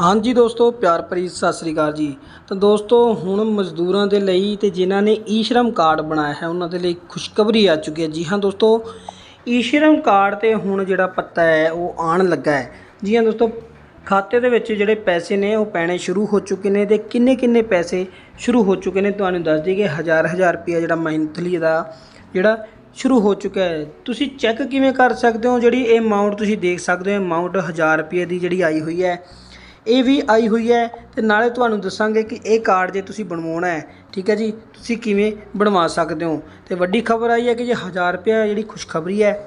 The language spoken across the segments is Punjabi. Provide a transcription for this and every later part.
ਹਾਂਜੀ ਦੋਸਤੋ, ਪਿਆਰ ਭਰੀ ਸਤਿ ਸ੍ਰੀ ਅਕਾਲ ਜੀ। ਤਾਂ ਦੋਸਤੋ, ਹੁਣ ਮਜ਼ਦੂਰਾਂ ਦੇ ਲਈ ਤੇ ਜਿਨ੍ਹਾਂ ਨੇ ਈ ਸ਼ਰਮ ਕਾਰਡ ਬਣਾਇਆ ਹੈ, ਉਹਨਾਂ ਦੇ ਲਈ ਖੁਸ਼ਖਬਰੀ ਆ ਚੁੱਕੀ ਹੈ। ਜੀ ਹਾਂ ਦੋਸਤੋ ਈ ਸ਼ਰਮ ਕਾਰਡ ਤੇ ਹੁਣ ਜਿਹੜਾ ਪੱਤਾ ਹੈ, ਉਹ ਆਉਣ ਲੱਗਾ ਹੈ। ਜੀ ਹਾਂ ਦੋਸਤੋ, ਖਾਤੇ ਦੇ ਵਿੱਚ ਜਿਹੜੇ ਪੈਸੇ ਨੇ, ਉਹ ਪੈਣੇ ਸ਼ੁਰੂ ਹੋ ਚੁੱਕੇ ਨੇ ਤੇ ਕਿੰਨੇ ਕਿੰਨੇ ਪੈਸੇ ਸ਼ੁਰੂ ਹੋ ਚੁੱਕੇ ਨੇ, ਤੁਹਾਨੂੰ ਦੱਸ ਦਈਏ ਹਜ਼ਾਰ ਹਜ਼ਾਰ ਰੁਪਇਆ ਜਿਹੜਾ ਮੰਥਲੀ ਦਾ ਜਿਹੜਾ ਸ਼ੁਰੂ ਹੋ ਚੁੱਕਾ ਹੈ। ਤੁਸੀਂ ਚੈੱਕ ਕਿਵੇਂ ਕਰ ਸਕਦੇ ਹੋ? ਜਿਹੜੀ ਇਹ ਅਮਾਉਂਟ ਤੁਸੀਂ ਦੇਖ ਸਕਦੇ ਹੋ ਅਮਾਉਂਟ 1000 ਰੁਪਏ ਦੀ ਜਿਹੜੀ ਆਈ ਹੋਈ ਹੈ ਇਹ ਵੀ ਆਈ ਹੋਈ ਹੈ ਤੇ ਨਾਲੇ ਤੁਹਾਨੂੰ ਦੱਸਾਂਗੇ ਕਿ ਇਹ ਕਾਰਡ ਜੇ ਤੁਸੀਂ ਬਣਵਾਉਣਾ ਹੈ, ਠੀਕ ਹੈ ਜੀ? ਤੁਸੀਂ ਕਿਵੇਂ ਬਣਵਾ ਸਕਦੇ ਹੋ? ਤੇ ਵੱਡੀ ਖਬਰ ਆਈ ਹੈ ਕਿ ਜੇ 1000 ਰੁਪਏ ਜਿਹੜੀ ਖੁਸ਼ਖਬਰੀ ਹੈ,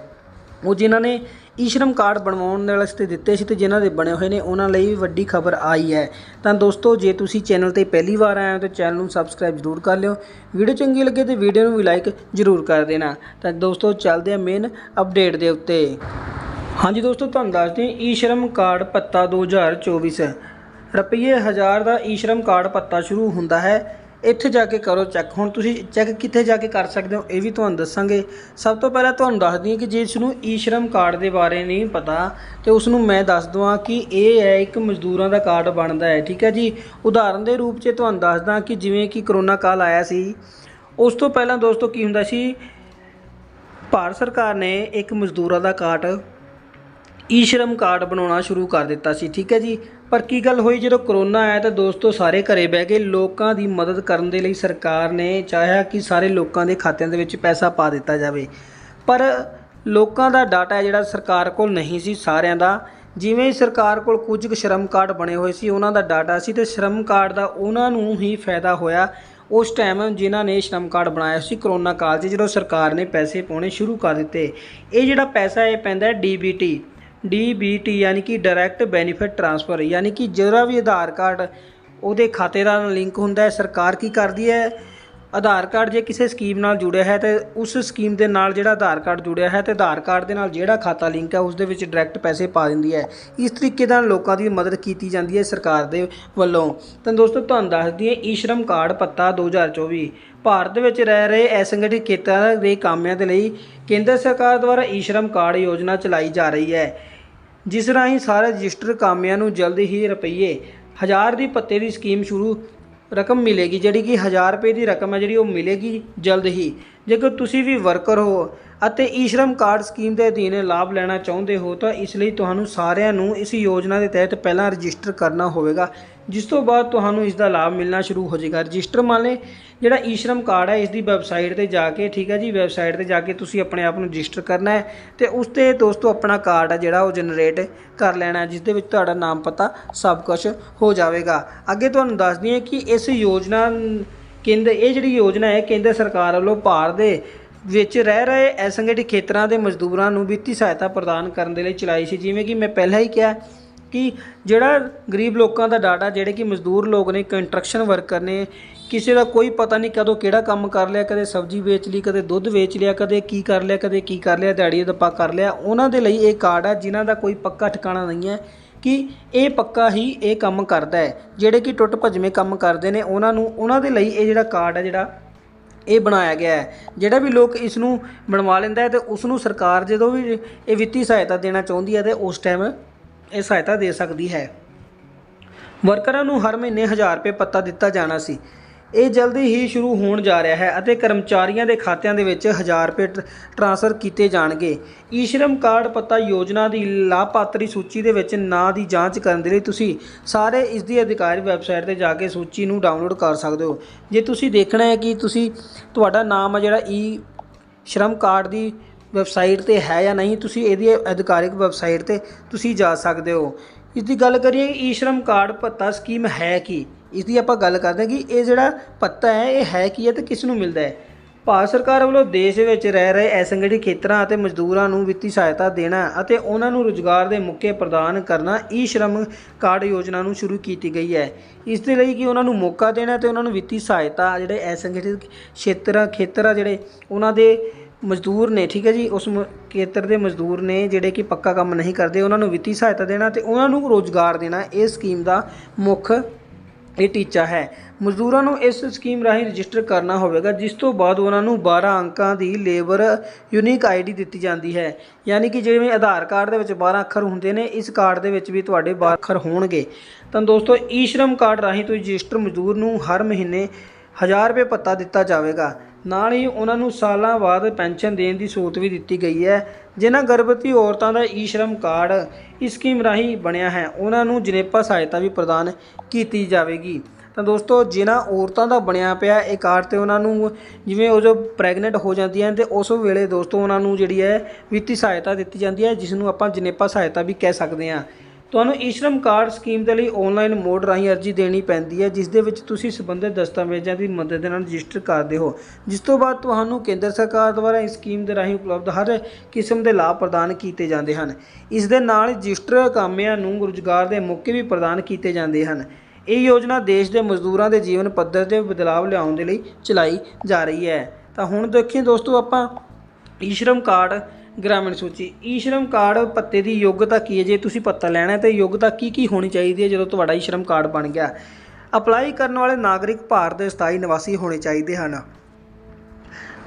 ਉਹ ਜਿਨ੍ਹਾਂ ਨੇ ਈ ਸ਼੍ਰਮ ਕਾਰਡ ਬਣਵਾਉਣ ਦੇ ਵਾਸਤੇ ਦਿੱਤੇ ਸੀ ਤੇ ਜਿਨ੍ਹਾਂ ਦੇ ਬਣੇ ਹੋਏ ਨੇ, ਉਹਨਾਂ ਲਈ ਵੀ ਵੱਡੀ ਖਬਰ ਆਈ ਹੈ। ਤਾਂ ਦੋਸਤੋ, ਜੇ ਤੁਸੀਂ ਚੈਨਲ ਤੇ ਪਹਿਲੀ ਵਾਰ ਆਏ ਹੋ ਤਾਂ ਚੈਨਲ ਨੂੰ ਸਬਸਕ੍ਰਾਈਬ ਜ਼ਰੂਰ ਕਰ ਲਿਓ। ਵੀਡੀਓ ਚੰਗੀ ਲੱਗੇ ਤੇ ਵੀਡੀਓ ਨੂੰ ਵੀ ਲਾਈਕ ਜ਼ਰੂਰ ਕਰ ਦੇਣਾ। ਤਾਂ ਦੋਸਤੋ, ਚੱਲਦੇ ਆ ਮੇਨ ਅਪਡੇਟ ਦੇ ਉੱਤੇ। ਹਾਂਜੀ ਦੋਸਤੋ, ਤੁਹਾਨੂੰ ਦੱਸਦੇ ਈ ਸ਼ਰਮ ਕਾਰਡ ਪੱਤਾ 2024 ਰੁਪਈਏ 1000 ਦਾ ਈ ਸ਼ਰਮ ਕਾਰਡ ਪੱਤਾ ਸ਼ੁਰੂ ਹੁੰਦਾ ਹੈ। ਇੱਥੇ ਜਾ ਕੇ ਕਰੋ ਚੈੱਕ। ਹੁਣ ਤੁਸੀਂ ਚੈੱਕ ਕਿੱਥੇ ਜਾ ਕੇ ਕਰ ਸਕਦੇ ਹੋ, ਇਹ ਵੀ ਤੁਹਾਨੂੰ ਦੱਸਾਂਗੇ। ਸਭ ਤੋਂ ਪਹਿਲਾਂ ਤੁਹਾਨੂੰ ਦੱਸਦੀ ਦਈਏ ਕਿ ਜੇ ਇਸ ਨੂੰ ਈ ਸ਼ਰਮ ਕਾਰਡ ਦੇ ਬਾਰੇ ਨਹੀਂ ਪਤਾ, ਤੇ ਉਸ ਨੂੰ ਮੈਂ ਦੱਸ ਦਵਾਂ ਕਿ ਇਹ ਹੈ ਇੱਕ ਮਜ਼ਦੂਰਾਂ ਦਾ ਕਾਰਡ ਬਣਦਾ ਹੈ, ਠੀਕ ਹੈ ਜੀ? ਉਦਾਹਰਨ ਦੇ ਰੂਪ 'ਚ ਤੁਹਾਨੂੰ ਦੱਸਦਾ ਕਿ ਜਿਵੇਂ ਕਿ ਕਰੋਨਾ ਕਾਲ ਆਇਆ ਸੀ, ਉਸ ਤੋਂ ਪਹਿਲਾਂ ਦੋਸਤੋ ਕੀ ਹੁੰਦਾ ਸੀ? ਭਾਰਤ ਸਰਕਾਰ ਨੇ ਇੱਕ ਮਜ਼ਦੂਰਾਂ ਦਾ ਕਾਰਡ ਈ ਸ਼ਰਮ ਕਾਰਡ ਬਣਾਉਣਾ ਸ਼ੁਰੂ ਕਰ ਦਿੱਤਾ ਸੀ, ਠੀਕ ਹੈ ਜੀ? ਪਰ ਕੀ ਗੱਲ ਹੋਈ ਜਦੋਂ ਕਰੋਨਾ ਆਇਆ ਤਾਂ ਦੋਸਤੋ ਸਾਰੇ ਘਰੇ ਬਹਿ ਗਏ ਲੋਕਾਂ ਦੀ ਮਦਦ ਕਰਨ ਦੇ ਲਈ ਸਰਕਾਰ ਨੇ ਚਾਹਿਆ ਕਿ ਸਾਰੇ ਲੋਕਾਂ ਦੇ ਖਾਤਿਆਂ ਦੇ ਵਿੱਚ ਪੈਸਾ ਪਾ ਦਿੱਤਾ ਜਾਵੇ। ਪਰ ਲੋਕਾਂ ਦਾ ਡਾਟਾ ਜਿਹੜਾ ਸਰਕਾਰ ਕੋਲ ਨਹੀਂ ਸੀ, ਸਾਰਿਆਂ ਦਾ। ਜਿਵੇਂ ਹੀ ਸਰਕਾਰ ਕੋਲ ਕੁਝ ਕੁ ਸ਼ਰਮ ਕਾਰਡ ਬਣੇ ਹੋਏ ਸੀ, ਉਹਨਾਂ ਦਾ ਡਾਟਾ ਸੀ ਤੇ ਸ਼ਰਮ ਕਾਰਡ ਦਾ ਉਹਨਾਂ ਨੂੰ ਹੀ ਫਾਇਦਾ ਹੋਇਆ ਉਸ ਟਾਈਮ ਜਿਨ੍ਹਾਂ ਨੇ ਸ਼ਰਮ ਕਾਰਡ ਬਣਾਇਆ ਸੀ ਕਰੋਨਾ ਕਾਲ 'ਚ, ਜਦੋਂ ਸਰਕਾਰ ਨੇ ਪੈਸੇ ਪਾਉਣੇ ਸ਼ੁਰੂ ਕਰ ਦਿੱਤੇ। ਇਹ ਜਿਹੜਾ ਪੈਸਾ ਇਹ ਪੈਂਦਾ ਡੀਬੀਟੀ ਡੀਬੀਟੀ ਯਾਨੀ ਕਿ ਡਾਇਰੈਕਟ ਬੈਨੀਫਿਟ ਟ੍ਰਾਂਸਫਰ ਯਾਨੀ ਕਿ ਜਿਹੜਾ ਵੀ ਆਧਾਰ ਕਾਰਡ ਉਹਦੇ ਖਾਤੇ ਨਾਲ ਲਿੰਕ ਹੁੰਦਾ ਹੈ, ਸਰਕਾਰ ਕੀ ਕਰਦੀ ਹੈ? ਆਧਾਰ ਕਾਰਡ ਜੇ ਕਿਸੇ ਸਕੀਮ ਨਾਲ ਜੁੜਿਆ ਹੈ ਤੇ ਉਸ ਸਕੀਮ ਦੇ ਨਾਲ ਜਿਹੜਾ ਆਧਾਰ ਕਾਰਡ ਜੁੜਿਆ ਹੈ ਤੇ ਆਧਾਰ ਕਾਰਡ ਦੇ ਨਾਲ ਜਿਹੜਾ ਖਾਤਾ ਲਿੰਕ ਹੈ, ਉਸ ਦੇ ਵਿੱਚ ਡਾਇਰੈਕਟ ਪੈਸੇ ਪਾ ਦਿੰਦੀ ਹੈ। ਇਸ ਤਰੀਕੇ ਨਾਲ ਲੋਕਾਂ ਦੀ ਮਦਦ ਕੀਤੀ ਜਾਂਦੀ ਹੈ ਸਰਕਾਰ ਦੇ ਵੱਲੋਂ। ਤਾਂ ਦੋਸਤੋ, ਤੁਹਾਨੂੰ ਦੱਸ ਦਈਏ ਈ ਸ਼੍ਰਮ ਕਾਰਡ ਪੱਤਾ 2024 ਭਾਰਤ ਵਿੱਚ ਰਹਿ ਰਹੇ ਅਸੰਗਠਿਤ ਖੇਤਰਾਂ ਦੇ ਕਾਮਿਆਂ ਦੇ ਲਈ ਕੇਂਦਰ ਸਰਕਾਰ ਦੁਆਰਾ ਈ ਸ਼੍ਰਮ ਕਾਰਡ ਯੋਜਨਾ ਚਲਾਈ ਜਾ ਰਹੀ ਹੈ। ਜਿਸ ਰਾਹੀਂ ਸਾਰੇ ਰਜਿਸਟਰ ਕਾਮਿਆਂ ਨੂੰ ਜਲਦ ਹੀ ਰੁਪਈਏ 1000 ਦੀ ਪੱਤੇ ਦੀ ਸਕੀਮ ਸ਼ੁਰੂ ਰਕਮ ਮਿਲੇਗੀ, ਜਿਹੜੀ ਕਿ 1000 ਰੁਪਏ ਦੀ ਰਕਮ ਹੈ ਜਿਹੜੀ ਉਹ ਮਿਲੇਗੀ ਜਲਦ ਹੀ। ਜੇਕਰ ਤੁਸੀਂ ਵੀ ਵਰਕਰ ਹੋ ਅਤੇ ਈ ਸ਼੍ਰਮ ਕਾਰਡ ਸਕੀਮ ਦੇ ਅਧੀਨ ਲਾਭ ਲੈਣਾ ਚਾਹੁੰਦੇ ਹੋ ਤਾਂ ਇਸ ਲਈ ਤੁਹਾਨੂੰ ਸਾਰਿਆਂ ਨੂੰ ਇਸ ਯੋਜਨਾ ਦੇ ਤਹਿਤ ਪਹਿਲਾਂ ਰਜਿਸਟਰ ਕਰਨਾ ਹੋਵੇਗਾ। ਜਿਸ ਤੋਂ ਬਾਅਦ ਤੁਹਾਨੂੰ ਇਸ ਦਾ ਲਾਭ ਮਿਲਣਾ ਸ਼ੁਰੂ ਹੋ ਜਾਏਗਾ। ਰਜਿਸਟਰ ਮੰਨ ਲਏ, ਜਿਹੜਾ ਈ ਸ਼੍ਰਮ ਕਾਰਡ ਹੈ, ਇਸ ਦੀ ਵੈਬਸਾਈਟ ਤੇ ਜਾ ਕੇ, ਠੀਕ ਹੈ ਜੀ, ਵੈਬਸਾਈਟ ਤੇ ਜਾ ਕੇ ਤੁਸੀਂ ਆਪਣੇ ਆਪ ਨੂੰ ਰਜਿਸਟਰ ਕਰਨਾ ਹੈ ਤੇ ਉਸ ਤੇ ਦੋਸਤੋ ਆਪਣਾ ਕਾਰਡ ਹੈ ਜਿਹੜਾ ਉਹ ਜਨਰੇਟ ਕਰ ਲੈਣਾ ਜਿਸ ਦੇ ਵਿੱਚ ਤੁਹਾਡਾ ਨਾਮ ਪਤਾ ਸਭ ਕੁਝ ਹੋ ਜਾਵੇਗਾ। ਅੱਗੇ ਤੁਹਾਨੂੰ ਦੱਸ ਦਈਏ ਕਿ ਇਸ ਯੋਜਨਾ ਕੇਂਦਰ, ਇਹ ਜਿਹੜੀ ਯੋਜਨਾ ਹੈ, ਕੇਂਦਰ ਸਰਕਾਰ ਵੱਲੋਂ ਭਾਰਤ ਦੇ ਵਿੱਚ ਰਹਿ ਰਹੇ ਅਸੰਗਠਿਤ ਖੇਤਰਾਂ ਦੇ ਮਜ਼ਦੂਰਾਂ ਨੂੰ ਵਿੱਤੀ ਸਹਾਇਤਾ ਪ੍ਰਦਾਨ ਕਰਨ ਦੇ ਲਈ ਚਲਾਈ ਸੀ। ਜਿਵੇਂ ਕਿ ਮੈਂ ਪਹਿਲਾਂ ਹੀ ਕਿਹਾ ਕਿ ਜਿਹੜਾ ਗਰੀਬ ਲੋਕਾਂ ਦਾ ਡਾਟਾ, ਜਿਹੜੇ ਕਿ ਮਜ਼ਦੂਰ ਲੋਕ ਨੇ ਕੰਸਟਰਕਸ਼ਨ ਵਰਕਰ ਨੇ, ਕਿਸੇ ਦਾ ਕੋਈ ਪਤਾ ਨਹੀਂ ਕਦੋਂ ਕਿਹੜਾ ਕੰਮ ਕਰ ਲਿਆ, ਕਦੇ ਸਬਜ਼ੀ ਵੇਚ ਲਈ, ਕਦੇ ਦੁੱਧ ਵੇਚ ਲਿਆ, ਕਦੇ ਕੀ ਕਰ ਲਿਆ, ਕਦੇ ਕੀ ਕਰ ਲਿਆ, ਦਿਹਾੜੀ ਦੱਪਾ ਕਰ ਲਿਆ, ਉਹਨਾਂ ਦੇ ਲਈ ਇਹ ਕਾਰਡ ਹੈ ਜਿਨ੍ਹਾਂ ਦਾ ਕੋਈ ਪੱਕਾ ਠਿਕਾਣਾ ਨਹੀਂ ਹੈ ਕਿ ਇਹ ਪੱਕਾ ਹੀ ਇਹ ਕੰਮ ਕਰਦਾ ਹੈ। ਜਿਹੜੇ ਕਿ ਟੁੱਟ ਭੱਜਵੇਂ ਕੰਮ ਕਰਦੇ ਨੇ, ਉਹਨਾਂ ਨੂੰ, ਉਹਨਾਂ ਦੇ ਲਈ ਇਹ ਜਿਹੜਾ ਕਾਰਡ ਹੈ ਜਿਹੜਾ ਇਹ ਬਣਾਇਆ ਗਿਆ ਹੈ। ਜਿਹੜਾ ਵੀ ਲੋਕ ਇਸ ਨੂੰ ਬਣਵਾ ਲੈਂਦਾ ਹੈ ਤੇ ਉਸ ਨੂੰ ਸਰਕਾਰ ਜਦੋਂ ਵੀ ਇਹ ਵਿੱਤੀ ਸਹਾਇਤਾ ਦੇਣਾ ਚਾਹੁੰਦੀ ਹੈ ਤੇ ਉਸ ਟਾਈਮ ਇਹ ਸਹਾਇਤਾ ਦੇ ਸਕਦੀ ਹੈ। ਵਰਕਰਾਂ ਨੂੰ ਹਰ ਮਹੀਨੇ 1000 ਰੁਪਏ ਪੱਤਾ ਦਿੱਤਾ ਜਾਣਾ ਸੀ। ਇਹ ਜਲਦੀ ਹੀ ਸ਼ੁਰੂ ਹੋਣ ਜਾ ਰਿਹਾ ਹੈ ਅਤੇ ਕਰਮਚਾਰੀਆਂ ਦੇ ਖਾਤਿਆਂ ਦੇ ਵਿੱਚ 1000 ਰੁਪਏ ਟਰ- ਟ੍ਰਾਂਸਫਰ ਕੀਤੇ ਜਾਣਗੇ। ਈ ਸ਼੍ਰਮ ਕਾਰਡ ਪੱਤਾ ਯੋਜਨਾ ਦੀ ਲਾਭਪਾਤਰੀ ਸੂਚੀ ਦੇ ਵਿੱਚ ਨਾਂ ਦੀ ਜਾਂਚ ਕਰਨ ਦੇ ਲਈ ਤੁਸੀਂ ਸਾਰੇ ਇਸ ਦੀ ਅਧਿਕਾਰੀ ਵੈਬਸਾਈਟ ਤੇ ਜਾ ਕੇ ਸੂਚੀ ਨੂੰ ਡਾਊਨਲੋਡ ਕਰ ਸਕਦੇ ਹੋ। ਜੇ ਤੁਸੀਂ ਦੇਖਣਾ ਹੈ ਕਿ ਤੁਸੀਂ, ਤੁਹਾਡਾ ਨਾਮ ਹੈ ਜਿਹੜਾ ਈ, ਸ਼ਰਮ ਕਾਰਡ ਦੀ ਵੈਬਸਾਈਟ ਤੇ ਹੈ ਜਾਂ ਨਹੀਂ, ਤੁਸੀਂ ਇਹਦੀ ਅਧਿਕਾਰਿਕ ਵੈਬਸਾਈਟ ਤੇ ਤੁਸੀਂ ਜਾ ਸਕਦੇ ਹੋ। ਇਸ ਦੀ ਗੱਲ ਕਰੀਏ ਈ ਸ਼ਰਮ ਕਾਰਡ ਭੱਤਾ ਸਕੀਮ ਹੈ ਕੀ? ਇਸ ਦੀ ਆਪਾਂ ਗੱਲ ਕਰਦੇ ਹਾਂ ਕਿ ਇਹ ਜਿਹੜਾ ਭੱਤਾ ਹੈ, ਇਹ ਹੈ ਕੀ ਹੈ ਤੇ ਕਿਸ ਨੂੰ ਮਿਲਦਾ ਹੈ? ਭਾਰਤ ਸਰਕਾਰ ਵੱਲੋਂ ਦੇਸ਼ ਵਿੱਚ ਰਹਿ ਰਹੇ ਅਸੰਗਠਿਤ ਖੇਤਰਾਂ ਅਤੇ ਮਜ਼ਦੂਰਾਂ ਨੂੰ ਵਿੱਤੀ ਸਹਾਇਤਾ ਦੇਣਾ ਅਤੇ ਉਹਨਾਂ ਨੂੰ ਰੁਜ਼ਗਾਰ ਦੇ ਮੌਕੇ ਪ੍ਰਦਾਨ ਕਰਨਾ ਈ ਸ਼ਰਮ ਕਾਰਡ ਯੋਜਨਾ ਨੂੰ ਸ਼ੁਰੂ ਕੀਤੀ ਗਈ ਹੈ। ਇਸ ਦੇ ਲਈ ਕਿ ਉਹਨਾਂ ਨੂੰ ਮੌਕਾ ਦੇਣਾ ਤੇ ਉਹਨਾਂ ਨੂੰ ਵਿੱਤੀ ਸਹਾਇਤਾ, ਜਿਹੜੇ ਅਸੰਗਠਿਤ ਖੇਤਰਾਂ, ਖੇਤਰ ਆ ਜਿਹੜੇ ਉਹਨਾਂ ਦੇ ਮਜ਼ਦੂਰ ਨੇ, ਠੀਕ ਹੈ ਜੀ? ਉਸ ਮ- ਖੇਤਰ ਦੇ ਮਜ਼ਦੂਰ ਨੇ ਜਿਹੜੇ ਕਿ ਪੱਕਾ ਕੰਮ ਨਹੀਂ ਕਰਦੇ, ਉਹਨਾਂ ਨੂੰ ਵਿੱਤੀ ਸਹਾਇਤਾ ਦੇਣਾ ਅਤੇ ਉਹਨਾਂ ਨੂੰ ਰੋਜ਼ਗਾਰ ਦੇਣਾ ਇਹ ਸਕੀਮ ਦਾ ਮੁੱਖ ਇਹ ਟੀਚਾ ਹੈ। ਮਜ਼ਦੂਰਾਂ ਨੂੰ ਇਸ ਸਕੀਮ ਰਾਹੀਂ ਰਜਿਸਟਰ ਕਰਨਾ ਹੋਵੇਗਾ, ਜਿਸ ਤੋਂ ਬਾਅਦ ਉਹਨਾਂ ਨੂੰ 12 ਅੰਕਾਂ ਦੀ ਲੇਬਰ ਯੂਨੀਕ ਆਈਡੀ ਦਿੱਤੀ ਜਾਂਦੀ ਹੈ। ਯਾਨੀ ਕਿ ਜਿਵੇਂ ਆਧਾਰ ਕਾਰਡ ਦੇ ਵਿੱਚ 12 ਅੱਖਰ ਹੁੰਦੇ ਨੇ, ਇਸ ਕਾਰਡ ਦੇ ਵਿੱਚ ਵੀ ਤੁਹਾਡੇ 12 ਅੱਖਰ ਹੋਣਗੇ। ਤਾਂ ਦੋਸਤੋ ਈ ਸ਼ਰਮ ਕਾਰਡ ਰਾਹੀਂ ਤੁਸੀਂ ਰਜਿਸਟਰ ਮਜ਼ਦੂਰ ਨੂੰ ਹਰ ਮਹੀਨੇ 1000 ਰੁਪਏ ਭੱਤਾ ਦਿੱਤਾ ਜਾਵੇਗਾ। ਨਾਲ ਹੀ ਉਹਨਾਂ ਨੂੰ ਸਾਲਾਂ ਬਾਅਦ ਪੈਨਸ਼ਨ ਦੇਣ ਦੀ ਸਹੂਲਤ ਵੀ ਦਿੱਤੀ ਗਈ ਹੈ। ਜਿਨ੍ਹਾਂ ਗਰਭਵਤੀ ਔਰਤਾਂ ਦਾ ਈ ਸ਼ਰਮ ਕਾਰਡ ਇਸ ਸਕੀਮ ਰਾਹੀਂ ਬਣਿਆ ਹੈ, ਉਹਨਾਂ ਨੂੰ ਜਨੇਪਾ ਸਹਾਇਤਾ ਵੀ ਪ੍ਰਦਾਨ ਕੀਤੀ ਜਾਵੇਗੀ। ਤਾਂ ਦੋਸਤੋ, ਜਿਨ੍ਹਾਂ ਔਰਤਾਂ ਦਾ ਬਣਿਆ ਪਿਆ ਇਹ ਕਾਰਡ ਤੇ ਉਹਨਾਂ ਨੂੰ ਜਿਵੇਂ ਉਹ ਜੋ ਪ੍ਰੈਗਨੈਂਟ ਹੋ ਜਾਂਦੀਆਂ ਤੇ ਉਸ ਵੇਲੇ ਦੋਸਤੋ ਉਹਨਾਂ ਨੂੰ ਜਿਹੜੀ ਹੈ ਵਿੱਤੀ ਸਹਾਇਤਾ ਦਿੱਤੀ ਜਾਂਦੀ ਹੈ, ਜਿਸ ਨੂੰ ਆਪਾਂ ਜਨੇਪਾ ਸਹਾਇਤਾ ਵੀ ਕਹਿ ਸਕਦੇ ਹਾਂ। ਤੁਹਾਨੂੰ ਈਸ਼ਰਮ ਕਾਰਡ ਸਕੀਮ ਦੇ ਲਈ ਆਨਲਾਈਨ ਮੋਡ ਰਾਹੀਂ ਅਰਜ਼ੀ ਦੇਣੀ ਪੈਂਦੀ ਹੈ, ਜਿਸ ਦੇ ਵਿੱਚ ਤੁਸੀਂ ਸੰਬੰਧਿਤ ਦਸਤਾਵੇਜ਼ਾਂ ਦੀ ਮਦਦ ਨਾਲ ਰਜਿਸਟਰ ਕਰਦੇ ਹੋ। ਜਿਸ ਤੋਂ ਬਾਅਦ ਤੁਹਾਨੂੰ ਕੇਂਦਰ ਸਰਕਾਰ ਦੁਆਰਾ ਇਸ ਸਕੀਮ ਦੇ ਰਾਹੀਂ ਉਪਲਬਧ ਹਰ ਕਿਸਮ ਦੇ ਲਾਭ ਪ੍ਰਦਾਨ ਕੀਤੇ ਜਾਂਦੇ ਹਨ। ਇਸ ਦੇ ਨਾਲ ਰਜਿਸਟਰ ਕਾਮਿਆਂ ਨੂੰ ਰੁਜ਼ਗਾਰ ਦੇ ਮੌਕੇ ਵੀ ਪ੍ਰਦਾਨ ਕੀਤੇ ਜਾਂਦੇ ਹਨ। ਇਹ ਯੋਜਨਾ ਦੇਸ਼ ਦੇ ਮਜ਼ਦੂਰਾਂ ਦੇ ਜੀਵਨ ਪੱਧਰ ਤੇ ਬਦਲਾਅ ਲਿਆਉਣ ਦੇ ਲਈ ਚਲਾਈ ਜਾ ਰਹੀ ਹੈ। ਤਾਂ ਹੁਣ ਦੇਖੀਏ ਦੋਸਤੋ ਆਪਾਂ ਈਸ਼ਰਮ ਕਾਰਡ ਗ੍ਰਾਮੀਣ ਸੂਚੀ ਈ ਸ਼ਰਮ ਕਾਰਡ ਪੱਤੇ ਦੀ ਯੋਗਤਾ ਕੀ ਹੈ? ਜੇ ਤੁਸੀਂ ਪੱਤਾ ਲੈਣਾ ਹੈ ਤਾਂ ਯੋਗਤਾ ਕੀ ਕੀ ਹੋਣੀ ਚਾਹੀਦੀ ਹੈ ਜਦੋਂ ਤੁਹਾਡਾ ਈਸ਼ਰਮ ਕਾਰਡ ਬਣ ਗਿਆ? ਅਪਲਾਈ ਕਰਨ ਵਾਲੇ ਨਾਗਰਿਕ ਭਾਰਤ ਦੇ ਸਥਾਈ ਨਿਵਾਸੀ ਹੋਣੇ ਚਾਹੀਦੇ ਹਨ।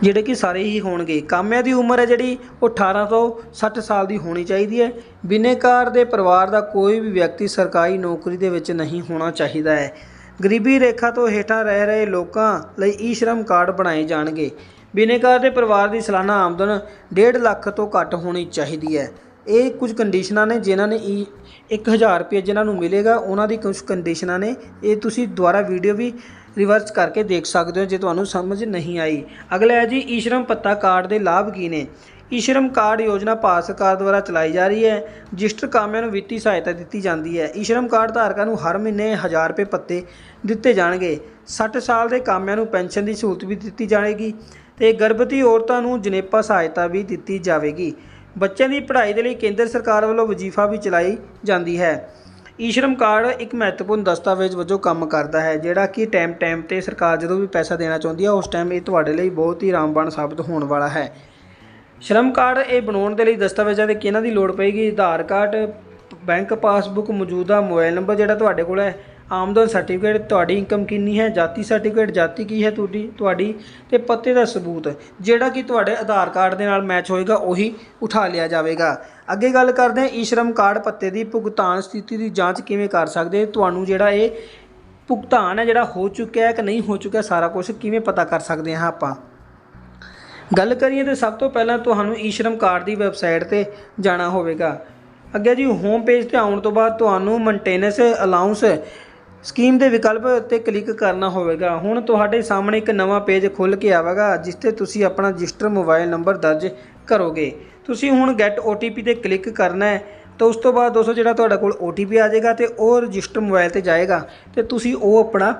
ਜਿਹੜੇ ਕਿ ਸਾਰੇ ਹੀ ਹੋਣਗੇ। ਕਾਮਿਆਂ ਦੀ ਉਮਰ ਹੈ ਜਿਹੜੀ, ਉਹ 18 ਤੋਂ 60 ਸਾਲ ਦੀ ਹੋਣੀ ਚਾਹੀਦੀ ਹੈ। ਬਿਨੇਕਾਰ ਦੇ ਪਰਿਵਾਰ ਦਾ ਕੋਈ ਵੀ ਵਿਅਕਤੀ ਸਰਕਾਰੀ ਨੌਕਰੀ ਦੇ ਵਿੱਚ ਨਹੀਂ ਹੋਣਾ ਚਾਹੀਦਾ ਹੈ। ਗਰੀਬੀ ਰੇਖਾ ਤੋਂ ਹੇਠਾਂ ਰਹਿ ਰਹੇ ਲੋਕਾਂ ਲਈ ਈ ਸ਼ਰਮ ਕਾਰਡ ਬਣਾਏ ਜਾਣਗੇ। ਬਿਨੇਕਾਰ ਦੇ ਪਰਿਵਾਰ ਦੀ ਸਾਲਾਨਾ ਆਮਦਨ 1.5 ਲੱਖ ਤੋਂ ਘੱਟ ਹੋਣੀ ਚਾਹੀਦੀ ਹੈ। ਇਹ ਕੁਝ ਕੰਡੀਸ਼ਨਾਂ ਨੇ ਜਿਨ੍ਹਾਂ ਨੇ ਈ 1000 ਰੁਪਏ ਜਿਨ੍ਹਾਂ ਨੂੰ ਮਿਲੇਗਾ, ਉਹਨਾਂ ਦੀ ਕੁਝ ਕੰਡੀਸ਼ਨਾਂ ਨੇ। ਇਹ ਤੁਸੀਂ ਦੁਬਾਰਾ ਵੀਡੀਓ ਵੀ ਰਿਵਰਸ ਕਰਕੇ ਦੇਖ ਸਕਦੇ ਹੋ ਜੇ ਤੁਹਾਨੂੰ ਸਮਝ ਨਹੀਂ ਆਈ। ਅਗਲਾ ਹੈ ਜੀ, ਈਸ਼ਰਮ ਪੱਤਾ ਕਾਰਡ ਦੇ ਲਾਭ ਕੀ ਨੇ? ਈਸ਼ਰਮ ਕਾਰਡ ਯੋਜਨਾ ਭਾਰਤ ਸਰਕਾਰ ਦੁਆਰਾ ਚਲਾਈ ਜਾ ਰਹੀ ਹੈ। ਰਜਿਸਟਰ ਕਾਮਿਆਂ ਨੂੰ ਵਿੱਤੀ ਸਹਾਇਤਾ ਦਿੱਤੀ ਜਾਂਦੀ ਹੈ। ਈਸ਼ਰਮ ਕਾਰਡ ਧਾਰਕਾਂ ਨੂੰ ਹਰ ਮਹੀਨੇ 1000 ਰੁਪਏ ਪੱਤੇ ਦਿੱਤੇ ਜਾਣਗੇ। 60 ਸਾਲ ਦੇ ਕਾਮਿਆਂ ਨੂੰ ਪੈਨਸ਼ਨ ਦੀ ਸਹੂਲਤ ਵੀ ਦਿੱਤੀ ਜਾਵੇਗੀ ਤੇ ਗਰਭਵਤੀ ਔਰਤਾਂ ਨੂੰ ਜਨੇਪਾ ਸਹਾਇਤਾ ਵੀ ਦਿੱਤੀ ਜਾਵੇਗੀ। ਬੱਚਿਆਂ ਦੀ ਪੜ੍ਹਾਈ ਦੇ ਲਈ ਕੇਂਦਰ ਸਰਕਾਰ ਵੱਲੋਂ ਵਜ਼ੀਫਾ ਵੀ ਚਲਾਈ ਜਾਂਦੀ ਹੈ। ਈਸ਼ਰਮ ਕਾਰਡ ਇੱਕ ਮਹੱਤਵਪੂਰਨ ਦਸਤਾਵੇਜ਼ ਵਜੋਂ ਕੰਮ ਕਰਦਾ ਹੈ, ਜਿਹੜਾ ਕਿ ਟਾਈਮ ਟਾਈਮ ਤੇ ਸਰਕਾਰ ਜਦੋਂ ਵੀ ਪੈਸਾ ਦੇਣਾ ਚਾਹੁੰਦੀ ਹੈ ਉਸ ਟਾਈਮ ਇਹ ਤੁਹਾਡੇ ਲਈ ਬਹੁਤ ਹੀ ਰਾਮਬਾਣ ਸਾਬਤ ਹੋਣ ਵਾਲਾ ਹੈ। ਸ਼ਰਮ ਕਾਰਡ ਇਹ ਬਣਾਉਣ ਦੇ ਲਈ ਦਸਤਾਵੇਜ਼ਾਂ ਦੇ ਕਿਹਨਾਂ ਦੀ ਲੋੜ ਪਏਗੀ? ਆਧਾਰ ਕਾਰਡ, ਬੈਂਕ ਪਾਸਬੁੱਕ, ਮੌਜੂਦਾ ਮੋਬਾਈਲ ਨੰਬਰ ਜਿਹੜਾ ਤੁਹਾਡੇ ਕੋਲ ਹੈ ਆਮਦਨ ਸਰਟੀਫਿਕੇਟ ਤੁਹਾਡੀ ਇਨਕਮ ਕਿੰਨੀ ਹੈ, ਜਾਤੀ ਸਰਟੀਫਿਕੇਟ ਜਾਤੀ ਕੀ ਹੈ ਤੁਹਾਡੀ ਤੁਹਾਡੀ ਤੇ ਪਤੇ ਦਾ ਸਬੂਤ, ਜਿਹੜਾ ਕਿ ਤੁਹਾਡੇ ਆਧਾਰ ਕਾਰਡ ਦੇ ਨਾਲ ਮੈਚ ਹੋਏਗਾ, ਉਹੀ ਉਠਾ ਲਿਆ ਜਾਵੇਗਾ। ਅੱਗੇ ਗੱਲ ਕਰਦੇ ਹਾਂ, ਈਸ਼ਰਮ ਕਾਰਡ ਪੱਤੇ ਦੀ ਭੁਗਤਾਨ ਸਥਿਤੀ ਦੀ ਜਾਂਚ ਕਿਵੇਂ ਕਰ ਸਕਦੇ ਤੁਹਾਨੂੰ ਜਿਹੜਾ ਇਹ ਭੁਗਤਾਨ ਹੈ, ਜਿਹੜਾ ਹੋ ਚੁੱਕਿਆ ਹੈ ਕਿ ਨਹੀਂ ਹੋ ਚੁੱਕਿਆ, ਸਾਰਾ ਕੁਝ ਕਿਵੇਂ ਪਤਾ ਕਰ ਸਕਦੇ ਹਾਂ ਆਪਾਂ? ਗੱਲ ਕਰੀਏ ਤਾਂ ਸਭ ਤੋਂ ਪਹਿਲਾਂ ਤੁਹਾਨੂੰ ਈਸ਼ਰਮ ਕਾਰਡ ਦੀ ਵੈਬਸਾਈਟ ਤੇ ਜਾਣਾ ਹੋਵੇਗਾ। ਅੱਗੇ ਜੀ ਹੋਮ ਪੇਜ ਤੇ ਆਉਣ ਤੋਂ ਬਾਅਦ ਤੁਹਾਨੂੰ ਮੇਨਟੇਨੈਂਸ ਅਲਾਉਂਸ ਸਕੀਮ ਦੇ ਵਿਕਲਪ ਉੱਤੇ ਕਲਿੱਕ ਕਰਨਾ ਹੋਵੇਗਾ। ਹੁਣ ਤੁਹਾਡੇ ਸਾਹਮਣੇ ਇੱਕ ਨਵਾਂ ਪੇਜ ਖੁੱਲ੍ਹ ਕੇ ਆਵੇਗਾ ਜਿਸ ਤੇ ਤੁਸੀਂ ਆਪਣਾ ਰਜਿਸਟਰ ਮੋਬਾਈਲ ਨੰਬਰ ਦਰਜ ਕਰੋਗੇ। ਤੁਸੀਂ ਹੁਣ ਗੈਟ OTP ਤੇ ਕਲਿੱਕ ਕਰਨਾ ਹੈ, ਤਾਂ ਉਸ ਤੋਂ ਬਾਅਦ ਦੋਸਤੋ ਜਿਹੜਾ ਤੁਹਾਡਾ ਕੋਲ OTP ਆ ਜਾਏਗਾ ਤੇ ਉਹ ਰਜਿਸਟਰ ਮੋਬਾਈਲ ਤੇ ਜਾਏਗਾ ਤੇ ਤੁਸੀਂ ਉਹ ਆਪਣਾ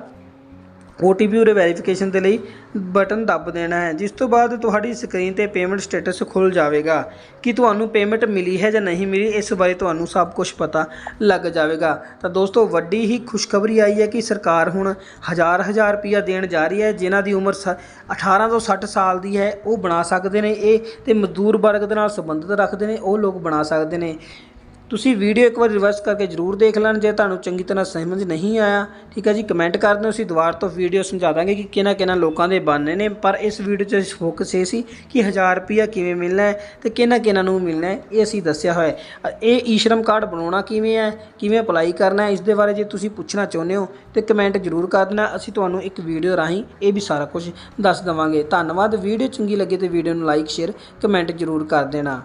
OTP ਉਰੇ ਵੈਰੀਫਿਕੇਸ਼ਨ ਦੇ ਲਈ ਬਟਨ ਦੱਬ ਦੇਣਾ ਹੈ, ਜਿਸ ਤੋਂ ਬਾਅਦ ਤੁਹਾਡੀ ਸਕਰੀਨ ਤੇ ਪੇਮੈਂਟ ਸਟੇਟਸ ਖੁੱਲ ਜਾਵੇਗਾ। ਕਿ ਤੁਹਾਨੂੰ ਪੇਮੈਂਟ ਮਿਲੀ ਹੈ ਜਾਂ ਨਹੀਂ ਮਿਲੀ, ਇਸ ਬਾਰੇ ਤੁਹਾਨੂੰ ਸਭ ਕੁਝ ਪਤਾ ਲੱਗ ਜਾਵੇਗਾ। ਤਾਂ ਦੋਸਤੋ, ਵੱਡੀ ਹੀ ਖੁਸ਼ਖਬਰੀ ਆਈ ਹੈ ਕਿ ਸਰਕਾਰ ਹੁਣ ਹਜ਼ਾਰ ਹਜ਼ਾਰ ਰੁਪਇਆ ਦੇਣ ਜਾ ਰਹੀ ਹੈ, ਜਿਨ੍ਹਾਂ ਦੀ ਉਮਰ ਸ- 18 ਤੋਂ 60 ਸਾਲ ਦੀ ਹੈ, ਉਹ ਬਣਾ ਸਕਦੇ ਨੇ ਇਹ ਤੇ ਮਜ਼ਦੂਰ ਵਰਗ ਦੇ ਨਾਲ ਸੰਬੰਧਿਤ ਰੱਖਦੇ ਨੇ, ਉਹ ਲੋਕ ਬਣਾ ਸਕਦੇ ਨੇ। ਤੁਸੀਂ ਵੀਡੀਓ ਇੱਕ ਵਾਰ ਰਿਵਰਸ ਕਰਕੇ ਜਰੂਰ ਦੇਖ ਲੈਣ ਜੇ ਤੁਹਾਨੂੰ ਚੰਗੀ ਤਰ੍ਹਾਂ ਸਮਝ ਨਹੀਂ ਆਇਆ। ਠੀਕ ਹੈ ਜੀ ਕਮੈਂਟ ਕਰ ਦਿਓ ਅਸੀਂ ਦੁਬਾਰਾ ਤੋਂ ਵੀਡੀਓ ਸਮਝਾ ਦਾਂਗੇ ਕਿ ਕਿਹਨਾਂ ਕਿਹਨਾਂ ਲੋਕਾਂ ਦੇ ਬਣਨੇ ਨੇ। ਪਰ ਇਸ ਵੀਡੀਓ 'ਚ ਫੋਕਸ ਇਹ ਸੀ ਕਿ 1000 ਰੁਪਿਆ ਕਿਵੇਂ ਮਿਲਣਾ ਹੈ ਤੇ ਕਿਹਨਾਂ ਕਿਹਨਾਂ ਨੂੰ ਮਿਲਣਾ ਹੈ ਇਹ ਅਸੀਂ ਦੱਸਿਆ ਹੋਇਆ ਹੈ। ਅ, ਇਹ ਈਸ਼ਰਮ ਕਾਰਡ ਬਣਾਉਣਾ ਕਿਵੇਂ ਹੈ ਕਿਵੇਂ ਅਪਲਾਈ ਕਰਨਾ ਹੈ ਇਸ ਦੇ ਬਾਰੇ ਜੇ ਤੁਸੀਂ ਪੁੱਛਣਾ ਚਾਹੁੰਦੇ ਹੋ ਤੇ ਕਮੈਂਟ ਜਰੂਰ ਕਰ ਦੇਣਾ। ਅਸੀਂ ਤੁਹਾਨੂੰ ਇੱਕ ਵੀਡੀਓ ਰਾਹੀਂ ਇਹ ਵੀ ਸਾਰਾ ਕੁਝ ਦੱਸ ਦੇਵਾਂਗੇ। ਧੰਨਵਾਦ। ਵੀਡੀਓ ਚੰਗੀ ਲੱਗੇ ਤੇ ਵੀਡੀਓ ਨੂੰ ਲਾਈਕ ਸ਼ੇਅਰ ਕਮੈਂਟ ਜਰੂਰ ਕਰ ਦੇਣਾ।